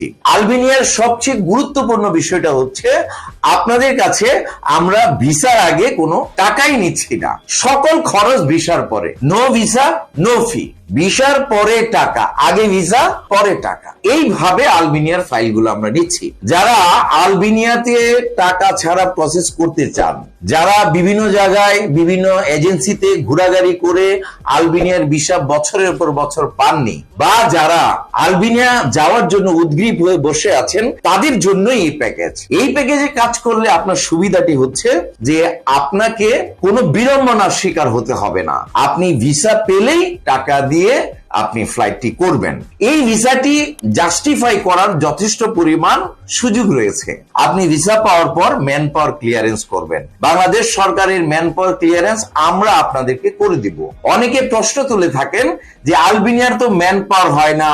আলবেনিয়ার সবচেয়ে গুরুত্বপূর্ণ বিষয়টা হচ্ছে, আপনাদের কাছে আমরা ভিসার আগে কোনো টাকাই নিচ্ছি না। সকল খরচ ভিসার পরে। নো ভিসা নো ফি ভিসার পরে টাকা, আগে ভিসা, পরে টাকা। এইভাবে আলবেনিয়ার ফাইলগুলো আমরা নিচ্ছি। যারা আলবেনিয়াতে টাকা ছাড়া প্রসেস করতে চান, যারা বিভিন্ন জায়গায়, বিভিন্ন এজেন্সিতে ঘোরাঘুরি করে আলবেনিয়ার ভিসা বছরের পর বছর পাননি, বা যারা আলবেনিয়া যাওয়ার জন্য উদ্গ্রীব হয়ে বসে আছেন, তাদের জন্য এই প্যাকেজ এই প্যাকেজে কাজ করলে আপনার সুবিধাটি হচ্ছে যে আপনাকে কোনো বিড়ম্বনার শিকার হতে হবে না। আপনি ভিসা পেলেই টাকা দিয়ে আপনি ফ্লাইটটি করবেন। এই ভিসাটি জাস্টিফাই করার যথেষ্ট পরিমাণ সুযোগ রয়েছে। আপনি ভিসা পাওয়ার পর ম্যান পাওয়ার ক্লিয়ারেন্স করবেন। বাংলাদেশ সরকারের ম্যান পাওয়ার ক্লিয়ারেন্স আমরা আপনাদেরকে করে দিব। অনেকে প্রশ্ন তুলে থাকেন যে আলবেনিয়ার তো ম্যান পাওয়ার হয় না,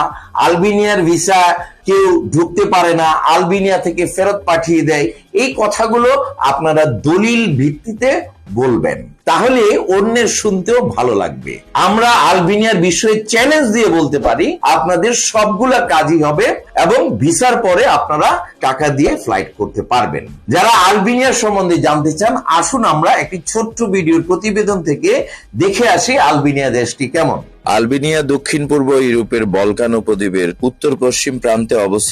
আলবেনিয়ার ভিসা কেউ ঢুকতে পারে না, আলবেনিয়া থেকে ফেরত পাঠিয়ে দেয়। এই কথাগুলো আপনারা দলিল ভিত্তিতে বলবেন। তাহলে অন্যের শুনতেও ভালো লাগবে। আমরা আলবেনিয়ার বিষয়ে চ্যালেঞ্জ দিয়ে বলতে পারি, আপনাদের সবগুলা কাজই হবে এবং ভিসার পরে আপনারা টাকা দিয়ে ফ্লাইট করতে পারবেন। যারা আলবেনিয়ার সম্বন্ধে জানতে চান, আসুন আমরা একটি ছোট্ট ভিডিওর প্রতিবেদন থেকে দেখে আসি আলবেনিয়া দেশটি কেমন। আলবেনিয়া দক্ষিণ পূর্ব ইউরোপের বলকান উপদ্বীপের উত্তর পশ্চিম প্রান্তে অবস্থিত